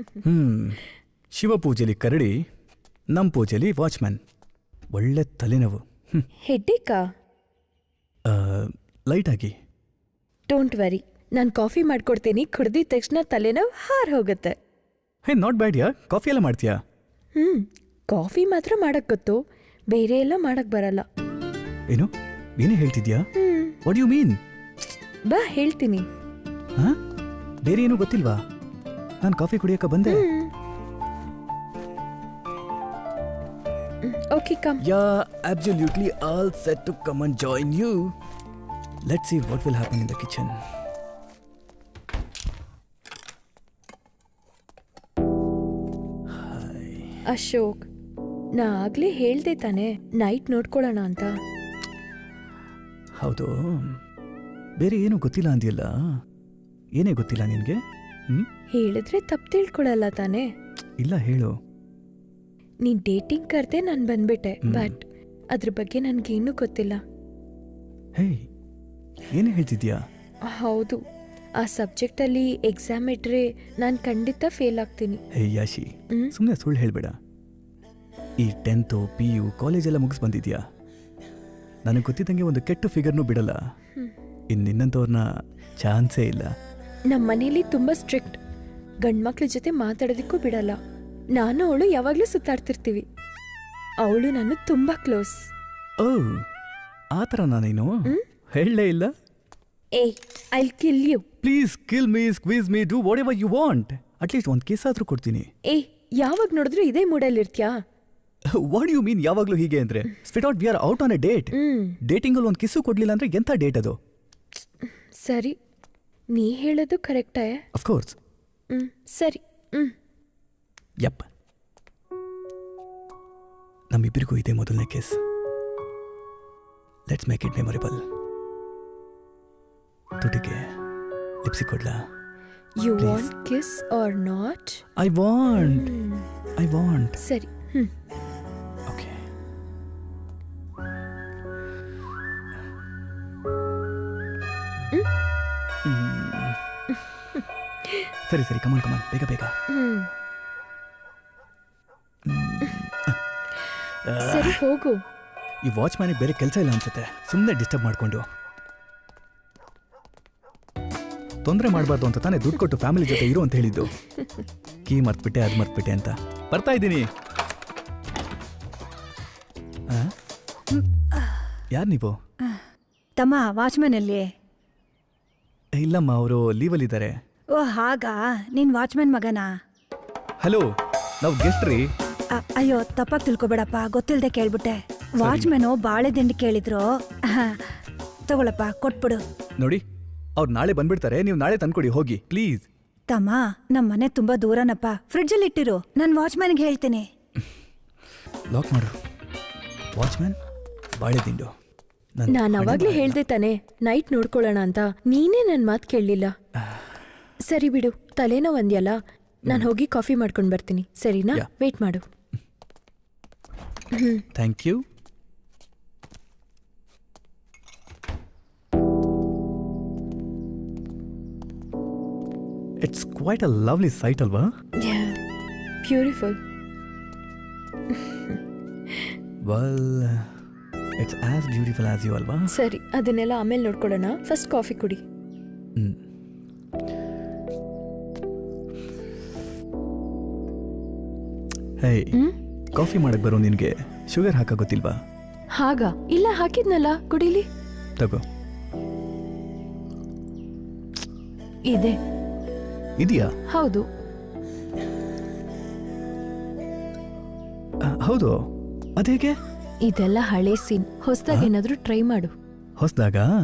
ಹ್ಮ್. ಶಿವ ಪೂಜೆಲಿ ಕರಡಿ ನಮ್ಮ ಪೂಜೆಲಿ ವಾಚ್ಮ್ಯಾನ್. ಒಳ್ಳೆ ತಲೆನೋವು. ಹ್ಮ್. ಹೆಡ್ಡೇಕಾ? ಲೈಟ್ ಲೈಟಾಗಿ. Don't worry. ನಾನು ಕಾಫಿ ಮಾಡ್ಕೊಡ್ತೀನಿ ಕುಡ್ದಿದ ತಕ್ಷಣ ತಲೆನೋವು ಹಾರ್ ಹೋಗುತ್ತೆ. Hey not bad yeah? Coffee ಎಲ್ಲ ಮಾಡ್ತೀಯಾ? ಹ್ಮ್. ಕಾಫಿ ಮಾತ್ರ ಮಾಡಕ್ ಗೊತ್ತು. ಬೇರೆ ಎಲ್ಲ ಮಾಡಕ್ ಬರಲ್ಲ. ಏನು? ಏನೇ ಹೇಳ್ತಿದ್ಯಾ? ವಾಟ್ ಯು ಮೀನ್ ಬಾ ಹೇಳ್ತೀನಿ. ಹಾ? ಬೇರೆ ಏನೂ ಗೊತ್ತಿಲ್ವಾ? ನಾನು ಕಾಫಿ ಕುಡಿಯಕ ಬಂದೆ. Okay come yeah absolutely all set to come and join you let see what will happen in the kitchen Ashok ನಾ ಆಗ್ಲೇ ಹೇಳ್ದೆ ತಾನೆ ನೈಟ್ ನೋಡ್ಕೊಳ್ಳೋಣ ಅಂತ. ಹೌದು. ಬೇರೆ ಏನೂ ಗೊತ್ತಿಲ್ಲ ಅಂದಿಲ್ಲ ಏನೇ ಗೊತ್ತಿಲ್ಲ ನಿನಗೆ? ಹ್ಮ್? ಹೇಳಿದ್ರೆ ತಪ್ಪು ತಿಳ್ಕೊಳಲ್ಲ ತಾನೆ? ಇಲ್ಲ ಹೇಳು. ನೀನ್ ಡೇಟಿಂಗ್ ಕರ್ದೆ ನಾನು ಬಂದ್ಬಿಟ್ಟೆ ಬಟ್ ಅದ್ರ ಬಗ್ಗೆ ನನ್ಗೇನು ಗೊತ್ತಿಲ್ಲ. ಹೇ ಏನು ಹೇಳ್ತಿದ್ಯಾ? ಹೌದು. ಆ ಸಬ್ಜೆಕ್ಟಲ್ಲಿ ಎಕ್ಸಾಮ್ ಇಟ್ರೆ ನಾನು ಖಂಡಿತ ಫೇಲ್ ಆಗ್ತೀನಿ. ಹೇ ಯಾಶಿ ಹ್ಮ್? ಸುಮ್ಮನೆ ಸುಳ್ಳು ಹೇಳ್ಬೇಡ. ಈ ಟೆಂತು ಪಿ ಯು ಕಾಲೇಜೆಲ್ಲ ಮುಗಿಸ್ ಬಂದಿದ್ಯಾ? ನನಗೆ ಗೊತ್ತಿದ್ದಂಗೆ ಒಂದು ಕೆಟ್ಟ ಫಿಗರ್ನೂ ಬಿಡಲ್ಲ. ಇನ್ನಿನ್ನಂತವ್ರನ್ನ ಇನ್ನು ನಿನ್ನಂಥವ್ರನ್ನ ಚಾನ್ಸೇ ಇಲ್ಲ. ನಮ್ಮ ಮನೇಲಿ ತುಂಬ ಸ್ಟ್ರಿಕ್ಟ್ ಗಂಡ್ಮಕ್ಳ ಜೊತೆ ಮಾತಾಡೋದಕ್ಕೂ ಬಿಡಲ್ಲ. ನಾನು ಅವಳು ಯಾವಾಗಲೂ ಸುತ್ತಾಡ್ತಿರ್ತೀವಿ. ಅವಳು ನಾನು ತುಂಬ ಕ್ಲೋಸ್ ಓ ಆ ಥರ ನಾನೇನು ಹೇಳಲೇ ಇಲ್ಲ? ಏ I kill you please kill me squeeze me do whatever you want at least ಒಂದು ಕೇಸ್ ಆದರೂ ಕೊಡ್ತೀನಿ. ಏ ಯಾವಾಗ ನೋಡಿದ್ರು ಇದೇ ಮೂಡಲ್ಲಿ ಇರ್ತ್ಯಾ? ವಾಟ್ ಯು ಮೀನ್ ಯಾವಾಗಲೂ ಹೀಗೆ ಅಂದರೆ? Spit out we are out on a date ಡೇಟಿಂಗಲ್ಲಿ ಒಂದು ಕಿಸ್ಸು ಕೊಡಲಿಲ್ಲ ಅಂದರೆ ಎಂಥ ಡೇಟ್ ಅದು? ಸರಿ ನೀ ಹೇಳೋದು ಕರೆಕ್ಟೇ? ಅಫ್ಕೋರ್ಸ್ ಹ್ಮ್ ಸರಿ. ಹ್ಮ್. ಯಪ್ ನಮ್ಮಿಬ್ಬರಿಗೂ ಇದೆ ಮೊದಲನೇ case. Let's make it memorable ತುಟಿಗೆ ಲಿಪ್ಸಿ ಕೊಡ್ಲಾ? You Please. Want kiss or not I want I want ಸರಿ. ಹ್ಮ್. ಓಕೆ ಸರಿ ಸರಿ ಕಮಲ್ ಕಮಾನ್ ಬೇಗ ಬೇಗ. ಹ್ಮ್. ಸರಿ ಹೋಗು. ಈ ವಾಚ್ಮ್ಯಾನಿಗೆ ಬೇರೆ ಕೆಲಸ ಇಲ್ಲ ಅನ್ಸುತ್ತೆ. ಸುಮ್ಮನೆ ಡಿಸ್ಟರ್ಬ್ ಮಾಡಿಕೊಂಡು. ತೊಂದರೆ ಮಾಡಬಾರ್ದು ಅಂತ ತಾನೇ ದುಡ್ಡು ಕೊಟ್ಟು ಫ್ಯಾಮಿಲಿ ಜೊತೆ ಇರು ಅಂತ ಹೇಳಿದ್ದು. ಕೀ ಮರ್ತ್ಬಿಟ್ಟೆ ಅದು ಮರ್ತ್ಬಿಟ್ಟೆ ಅಂತ. ಬರ್ತಾ ಇದ್ದೀನಿ. ಯಾರು ನೀವು? ತಮ್ಮ ವಾಚ್ಮನ್ ಅಲ್ಲಿ ಇಲ್ಲಮ್ಮ ಅವರು ಲೀವಲ್ಲಿದ್ದಾರೆ ಓ ಹಾಗಾ? ನೀನ್ ವಾಚ್ಮನ್ ಮಗನಾ? ಹಲೋ ನಾವು ಗೆಸ್ಟ್ ರೀ. ಅ- ಅಯ್ಯೋ ತಪ್ಪಾಗಿ ತಿಳ್ಕೊಬೇಡಪ್ಪ ಗೊತ್ತಿಲ್ದೆ ಕೇಳ್ಬಿಟ್ಟೆ. ವಾಚ್ಮ್ಯಾನು ಬಾಳೆ ದಿಂಡಿ ಕೇಳಿದ್ರು. ತಗೊಳಪ್ಪ ಕೊಟ್ಬಿಡು. ನೋಡಿ ಅವ್ರು ನಾಳೆ ಬಂದ್ಬಿಡ್ತಾರೆ ನೀವು ನಾಳೆ ತಂದ್ಕೊಡಿ ಹೋಗಿ ಪ್ಲೀಸ್. ತಮ್ಮ ನಮ್ಮ ಮನೆ ತುಂಬಾ ದೂರನಪ್ಪ. ಫ್ರಿಡ್ಜಲ್ಲಿ ಇಟ್ಟಿರು ನಾನು ವಾಚ್ಮ್ಯಾನ್ಗೆ ಹೇಳ್ತೀನಿ. ಲಾಕ್ ಮಾಡು. ವಾಚ್ಮ್ಯಾನ್ ಬಾಳೆ ದಿಂಡು. ನನ್ ಅವಾಗ್ಲೇ ಹೇಳ್ದೆ ತಾನೆ ನೈಟ್ ನೋಡ್ಕೊಳ್ಳೋಣ ಅಂತ. ನೀನೇ ನನ್ನ ಮಾತು ಕೇಳಲಿಲ್ಲ. ಸರಿ ಬಿಡು ತಲೆನೋ ಒಂದ್ಯಲ್ಲ ನಾನು ಹೋಗಿ ಕಾಫಿ ಮಾಡ್ಕೊಂಡು ಬರ್ತೀನಿ ಸರಿನಾ? Yeah. ವೇಟ್ ಮಾಡು. Thank you it's quite a lovely sight ಅಲ್ವಾ? Beautiful well it's as beautiful as you ಅಲ್ವಾ? ಸರಿ ಅದನ್ನೆಲ್ಲ ಆಮೇಲೆ ನೋಡ್ಕೊಳ್ಳೋಣ. ಫಸ್ಟ್ ಕಾಫಿ ಕುಡಿ. ಹ್ಮ್. ಹೇ ಹ್ಮ್? ಕಾಫಿ ಮಾಡಕ್ ಬರೋ ನಿನ್ಗೆ ಶುಗರ್ ಹಾಕ ಗೊತ್ತಿಲ್ವಾ ಹಾಗ? ಇಲ್ಲ ಹಾಕಿದ್ನಲ್ಲ ಕುಡಿಲಿ. ತಗೋ. ಇದೆ. ಇದೆಯಾ? ಹೌದು. ಹೌದು. ಅದೇಗೆ? ಇದೆಲ್ಲ ಹಳೆ ಸೀನ್. ಹೊಸದಾಗಿ ಏನಾದ್ರೂ ಟ್ರೈ ಮಾಡು. ಹೊಸದಾಗ?